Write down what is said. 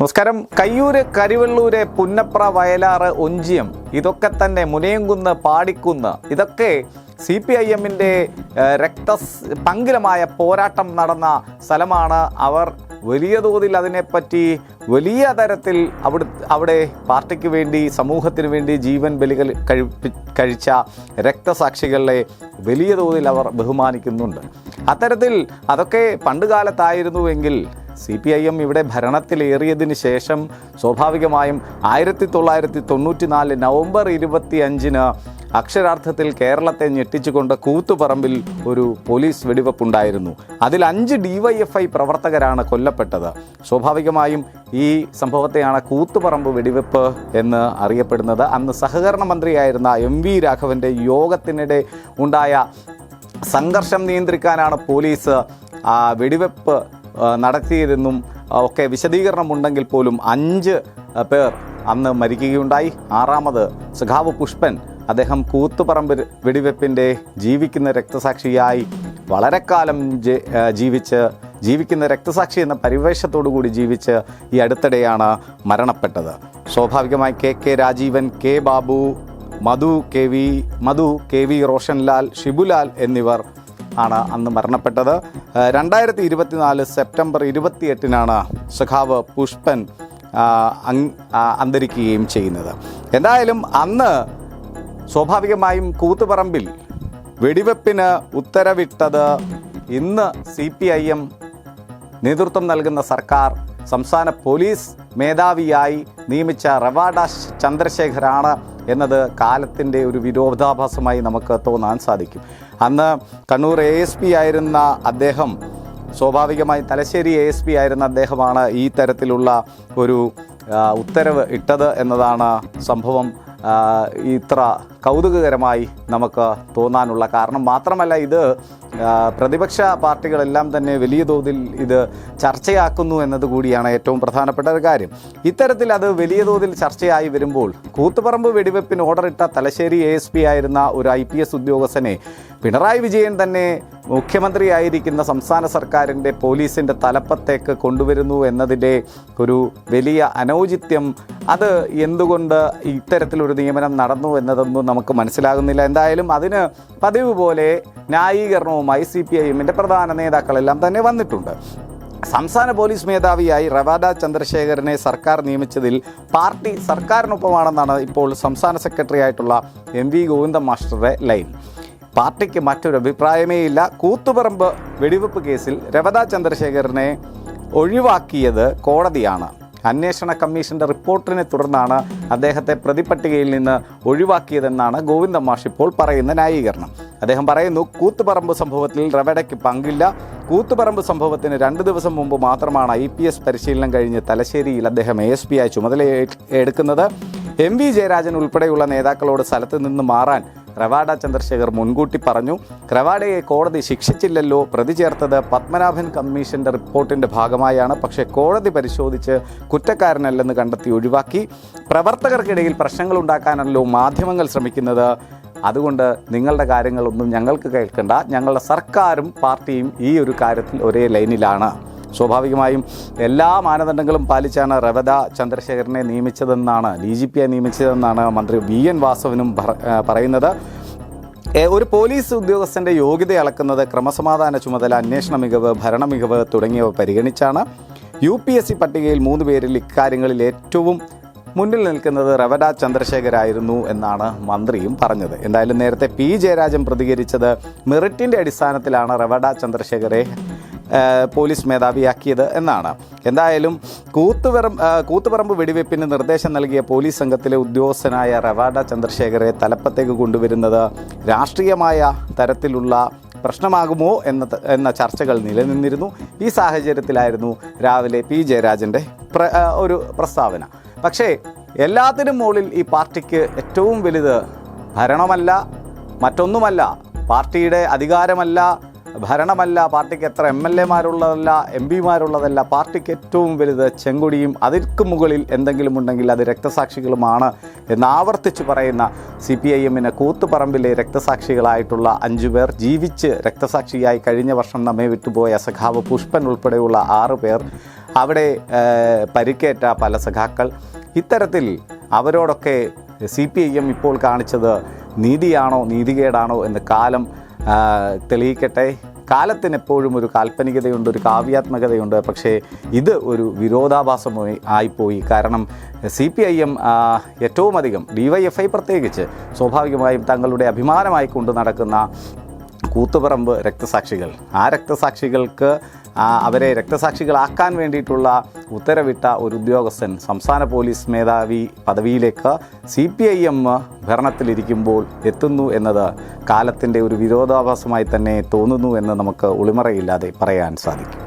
നമസ്കാരം. കയ്യൂര് കരിവള്ളൂര് പുന്നപ്ര വയലാറ് ഒഞ്ചിയം ഇതൊക്കെ തന്നെ മുനയംകുന്ന് പാടിക്കുന്ന്. ഇതൊക്കെ സി പി ഐ എമ്മിന്റെ രക്ത പങ്കിലമായ പോരാട്ടം നടന്ന സ്ഥലമാണ് അവർ. വലിയ തോതിൽ അതിനെപ്പറ്റി വലിയ തരത്തിൽ അവിടെ അവിടെ പാർട്ടിക്ക് വേണ്ടി സമൂഹത്തിന് വേണ്ടി ജീവൻ ബലികൾ കഴിപ്പി കഴിച്ച രക്തസാക്ഷികളെ വലിയ തോതിൽ അവർ ബഹുമാനിക്കുന്നുണ്ട്. അത്തരത്തിൽ അതൊക്കെ പണ്ടുകാലത്തായിരുന്നുവെങ്കിൽ സി പി ഐ എം ഇവിടെ ഭരണത്തിലേറിയതിന് ശേഷം സ്വാഭാവികമായും ആയിരത്തി തൊള്ളായിരത്തി തൊണ്ണൂറ്റി നാല് നവംബർ ഇരുപത്തി അഞ്ചിന് അക്ഷരാർത്ഥത്തിൽ കേരളത്തെ ഞെട്ടിച്ചുകൊണ്ട് കൂത്തുപറമ്പിൽ ഒരു പോലീസ് വെടിവെപ്പുണ്ടായിരുന്നു. അതിൽ അഞ്ച് ഡിവൈഎഫ്ഐ പ്രവർത്തകരാണ് കൊല്ലപ്പെട്ടത്. സ്വാഭാവികമായും ഈ സംഭവത്തെയാണ് കൂത്തുപറമ്പ് വെടിവെപ്പ് എന്ന് അറിയപ്പെടുന്നത്. അന്ന് സഹകരണ മന്ത്രിയായിരുന്ന എം വി രാഘവന്റെ യോഗത്തിനിടെ ഉണ്ടായ സംഘർഷം നിയന്ത്രിക്കാനാണ് പോലീസ് വെടിവെപ്പ് നടത്തിയതെന്നും ഒക്കെ വിശദീകരണമുണ്ടെങ്കിൽ പോലും അഞ്ച് പേർ അന്ന് മരിക്കുകയുണ്ടായി. ആറാമത് സഖാവ് പുഷ്പൻ അദ്ദേഹം കൂത്തുപറമ്പ് വെടിവെപ്പിന്റെ ജീവിക്കുന്ന രക്തസാക്ഷിയായി വളരെ കാലം ജീവിച്ച് ജീവിക്കുന്ന രക്തസാക്ഷി എന്ന പരിവേഷത്തോടു കൂടി ജീവിച്ച് ഈ അടുത്തിടെയാണ് മരണപ്പെട്ടത്. സ്വാഭാവികമായി K K Rajeevan K Babu Madhu K V Madhu K V Roshanlal Shibulal എന്നിവർ ആണ് അന്ന് മരണപ്പെട്ടത്. രണ്ടായിരത്തി ഇരുപത്തിനാല് സെപ്റ്റംബർ ഇരുപത്തിയെട്ടിനാണ് സഖാവ് പുഷ്പൻ അന്തരിക്കുകയും ചെയ്യുന്നത്. എന്തായാലും അന്ന് സ്വാഭാവികമായും കൂത്തുപറമ്പിൽ വെടിവെപ്പിന് ഉത്തരവിട്ടത് ഇന്ന് സി പി ഐ എം നേതൃത്വം നൽകുന്ന സർക്കാർ സംസ്ഥാന പോലീസ് മേധാവിയായി നിയമിച്ച റവാഡ ചന്ദ്രശേഖരാണ് എന്നത് കാലത്തിന്റെ ഒരു വിരോധാഭാസമായി നമുക്ക് തോന്നാൻ സാധിക്കും. അന്ന് കണ്ണൂർ എ എസ് പി ആയിരുന്ന അദ്ദേഹം സ്വാഭാവികമായി തലശ്ശേരി എ എസ് പി ആയിരുന്ന അദ്ദേഹമാണ് ഈ തരത്തിലുള്ള ഒരു ഉത്തരവ് ഇട്ടത് എന്നതാണ് സംഭവം ഇത്ര കൗതുകകരമായി നമുക്ക് തോന്നാനുള്ള കാരണം മാത്രമല്ല ഇത് പ്രതിപക്ഷ പാർട്ടികളെല്ലാം തന്നെ വലിയ തോതിൽ ഇത് ചർച്ചയാക്കുന്നു എന്നത് കൂടിയാണ് ഏറ്റവും പ്രധാനപ്പെട്ട ഒരു കാര്യം. ഇത്തരത്തിൽ അത് വലിയ തോതിൽ ചർച്ചയായി വരുമ്പോൾ കൂത്തുപറമ്പ് വെടിവെപ്പിന് ഓർഡറിട്ട തലശ്ശേരി എ എസ് പി ആയിരുന്ന ഒരു ഐ പി എസ് ഉദ്യോഗസ്ഥനെ പിണറായി വിജയൻ തന്നെ മുഖ്യമന്ത്രിയായിരിക്കുന്ന സംസ്ഥാന സർക്കാരിന്റെ പോലീസിന്റെ തലപ്പത്തേക്ക് കൊണ്ടുവരുന്നു എന്നതിന്റെ ഒരു വലിയ അനൗചിത്യം. അത് എന്തുകൊണ്ട് ഇത്തരത്തിലൊരു നിയമനം നടന്നു എന്നതൊന്നും നമുക്ക് മനസ്സിലാകുന്നില്ല. എന്തായാലും അതിന് പതിവ് പോലെ ന്യായീകരണവുമായി സി പി ഐ എമ്മിന്റെ പ്രധാന നേതാക്കളെല്ലാം തന്നെ വന്നിട്ടുണ്ട്. സംസ്ഥാന പോലീസ് മേധാവിയായി റവാഡ ചന്ദ്രശേഖരനെ സർക്കാർ നിയമിച്ചതിൽ പാർട്ടി സർക്കാരിനൊപ്പമാണെന്നാണ് ഇപ്പോൾ സംസ്ഥാന സെക്രട്ടറി ആയിട്ടുള്ള എം വി ഗോവിന്ദ മാസ്റ്ററുടെ ലൈൻ. പാർട്ടിക്ക് മറ്റൊരു അഭിപ്രായമേ ഇല്ല. കൂത്തുപറമ്പ് വെടിവെപ്പ് കേസിൽ രവത ചന്ദ്രശേഖരനെ ഒഴിവാക്കിയത് കോടതിയാണ്. അന്വേഷണ കമ്മീഷന്റെ റിപ്പോർട്ടിനെ തുടർന്നാണ് അദ്ദേഹത്തെ പ്രതിപട്ടികയിൽ നിന്ന് ഒഴിവാക്കിയതെന്നാണ് ഗോവിന്ദ മാഷ് ഇപ്പോൾ പറയുന്ന ന്യായീകരണം. അദ്ദേഹം പറയുന്നു കൂത്തുപറമ്പ് സംഭവത്തിൽ റവഡയ്ക്ക് പങ്കില്ല. കൂത്തുപറമ്പ് സംഭവത്തിന് രണ്ട് ദിവസം മുമ്പ് മാത്രമാണ് ഐ പി എസ് പരിശീലനം കഴിഞ്ഞ് തലശ്ശേരിയിൽ അദ്ദേഹം എ എസ് പി ആയി ചുമതല എടുക്കുന്നത്. എം വി ജയരാജൻ ഉൾപ്പെടെയുള്ള നേതാക്കളോട് സ്ഥലത്ത് നിന്ന് മാറാൻ റവാഡ ചന്ദ്രശേഖർ മുൻകൂട്ടി പറഞ്ഞു റവാഡയെ കോടതി ശിക്ഷിച്ചില്ലല്ലോ. പ്രതി ചേർത്തത് പത്മനാഭൻ കമ്മീഷന്റെ റിപ്പോർട്ടിന്റെ ഭാഗമായാണ്. പക്ഷേ കോടതി പരിശോധിച്ച് കുറ്റക്കാരനല്ലെന്ന് കണ്ടെത്തി ഒഴിവാക്കി. പ്രവർത്തകർക്കിടയിൽ പ്രശ്നങ്ങൾ ഉണ്ടാക്കാനല്ലോ മാധ്യമങ്ങൾ ശ്രമിക്കുന്നത്. അതുകൊണ്ട് നിങ്ങളുടെ കാര്യങ്ങളൊന്നും ഞങ്ങൾക്ക് കേൾക്കണ്ട. ഞങ്ങളുടെ സർക്കാരും പാർട്ടിയും ഈ ഒരു കാര്യത്തിൽ ഒരേ ലൈനിലാണ്. സ്വാഭാവികമായും എല്ലാ മാനദണ്ഡങ്ങളും പാലിച്ചാണ് റവദ ചന്ദ്രശേഖരനെ നിയമിച്ചതെന്നാണ് ഡി ജി പിയെ നിയമിച്ചതെന്നാണ് മന്ത്രി വി എൻ വാസവനും പറ- പറയുന്നത്. ഒരു പോലീസ് ഉദ്യോഗസ്ഥന്റെ യോഗ്യത അളക്കുന്നത് ക്രമസമാധാന ചുമതല അന്വേഷണ മികവ് ഭരണ മികവ് തുടങ്ങിയവ പരിഗണിച്ചാണ് യു പി എസ് സി പട്ടികയിൽ മൂന്ന് പേരിൽ ഇക്കാര്യങ്ങളിൽ ഏറ്റവും മുന്നിൽ നിൽക്കുന്നത് റവഡ ചന്ദ്രശേഖരായിരുന്നു എന്നാണ് മന്ത്രിയും പറഞ്ഞത്. എന്തായാലും നേരത്തെ പി ജയരാജൻ പ്രതികരിച്ചത് മെറിറ്റിന്റെ അടിസ്ഥാനത്തിലാണ് റവഡ ചന്ദ്രശേഖരെ പോലീസ് മേധാവിയാക്കിയത് എന്നാണ്. എന്തായാലും കൂത്തുപറമ്പ് കൂത്തുപറമ്പ് വെടിവെപ്പിന് നിർദ്ദേശം നൽകിയ പോലീസ് സംഘത്തിലെ ഉദ്യോഗസ്ഥനായ റവാഡ ചന്ദ്രശേഖരെ തലപ്പത്തേക്ക് കൊണ്ടുവരുന്നത് രാഷ്ട്രീയമായ തരത്തിലുള്ള പ്രശ്നമാകുമോ എന്ന എന്ന ചർച്ചകൾ നിലനിന്നിരുന്നു. ഈ സാഹചര്യത്തിലായിരുന്നു രാവിലെ പി ജയരാജന്റെ ഒരു പ്രസ്താവന. പക്ഷേ എല്ലാത്തിനും മുകളിൽ ഈ പാർട്ടിക്ക് ഏറ്റവും വലുത് ഭരണമല്ല മറ്റൊന്നുമല്ല പാർട്ടിയുടെ അധികാരമല്ല ഭരണമല്ല പാർട്ടിക്ക് എത്ര എം എൽ എമാരുള്ളതല്ല എം പിമാരുള്ളതല്ല പാർട്ടിക്ക് ഏറ്റവും വലുത് ചെങ്കൊടിയും അതിർക്ക് മുകളിൽ എന്തെങ്കിലും ഉണ്ടെങ്കിൽ അത് രക്തസാക്ഷികളുമാണ് എന്ന് ആവർത്തിച്ച് പറയുന്ന സി പി ഐ എമ്മിന് കൂത്തുപറമ്പിലെ രക്തസാക്ഷികളായിട്ടുള്ള അഞ്ചു പേർ ജീവിച്ച് രക്തസാക്ഷിയായി കഴിഞ്ഞ വർഷം നമ്മെ വിട്ടുപോയ സഖാവ് പുഷ്പൻ ഉൾപ്പെടെയുള്ള ആറ് പേർ അവിടെ പരിക്കേറ്റ പല സഖാക്കൾ. ഇത്തരത്തിൽ അവരോടൊക്കെ സി പി ഐ എം ഇപ്പോൾ കാണിച്ചത് നീതിയാണോ നീതികേടാണോ എന്ന് കാലം തെളിയിക്കട്ടെ. കാലത്തിന് എപ്പോഴും ഒരു കാൽപ്പനികതയുണ്ട് ഒരു കാവ്യാത്മകതയുണ്ട്. പക്ഷേ ഇത് ഒരു വിരോധാഭാസമായി ആയിപ്പോയി. കാരണം സി പി ഐ എം ഏറ്റവും അധികം ഡി വൈ എഫ് ഐ പ്രത്യേകിച്ച് സ്വാഭാവികമായും തങ്ങളുടെ അഭിമാനമായി കൊണ്ട് നടക്കുന്ന കൂത്തുപറമ്പ് രക്തസാക്ഷികൾ. ആ രക്തസാക്ഷികൾക്ക് അവരെ രക്തസാക്ഷികളാക്കാൻ വേണ്ടിയിട്ടുള്ള ഉത്തരവിട്ട ഒരു ഉദ്യോഗസ്ഥൻ സംസ്ഥാന പോലീസ് മേധാവി പദവിയിലേക്ക് സി പി ഐ എം ഭരണത്തിലിരിക്കുമ്പോൾ എത്തുന്നു എന്നത് കാലത്തിന്റെ ഒരു വിരോധാഭാസമായി തന്നെ തോന്നുന്നു എന്ന് നമുക്ക് ഒളിമറയില്ലാതെ പറയാൻ സാധിക്കും.